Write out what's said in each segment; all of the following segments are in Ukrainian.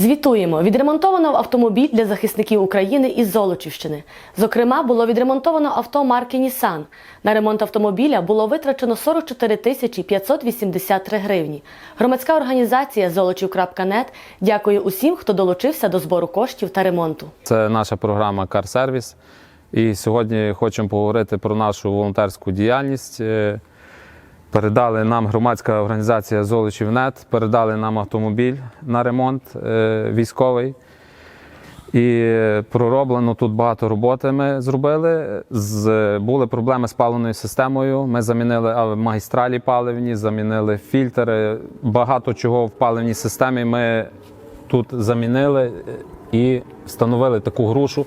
Звітуємо, відремонтовано автомобіль для захисників України із Золочівщини. Зокрема, було відремонтовано авто марки Нісан. На ремонт автомобіля було витрачено 44 тисячі 583 гривні. Громадська організація Золочів.нет дякує усім, хто долучився до збору коштів та ремонту. Це наша програма Service. І сьогодні хочемо поговорити про нашу волонтерську діяльність. Передали нам громадська організація Золочівнет, передали нам автомобіль на ремонт е, військовий. І пророблено тут багато роботи ми зробили. З, були проблеми з паливною системою. Ми замінили магістралі паливні, замінили фільтри. Багато чого в паливній системі ми тут замінили і встановили таку грушу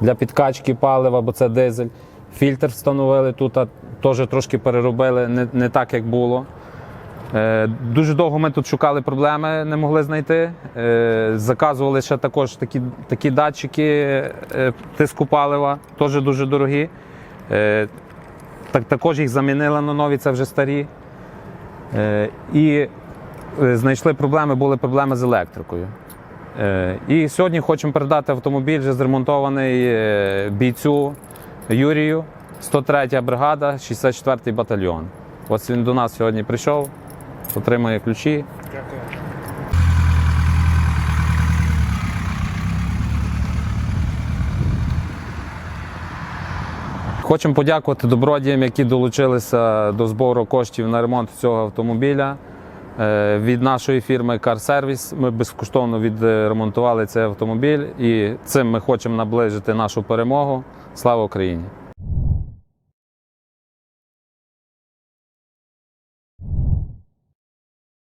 для підкачки палива, бо це дизель. Фільтр встановили тут, а теж трошки переробили, не, не так, як було. Е, Дуже довго ми тут шукали проблеми, не могли знайти. Е, Заказували ще також такі, такі датчики е, тиску палива, теж дуже дорогі. Е, Так, також їх замінили на нові, це вже старі. Е, І е, знайшли проблеми, були проблеми з електрикою. Е, І сьогодні хочемо передати автомобіль, вже зремонтований е, бійцю Юрію, 103 бригада, 64-й батальйон. Ось він до нас сьогодні прийшов, отримує ключі. Дякую. Хочемо подякувати добродіям, які долучилися до збору коштів на ремонт цього автомобіля. Е, Від нашої фірми Service ми безкоштовно відремонтували цей автомобіль і цим ми хочемо наближити нашу перемогу. Слава Україні!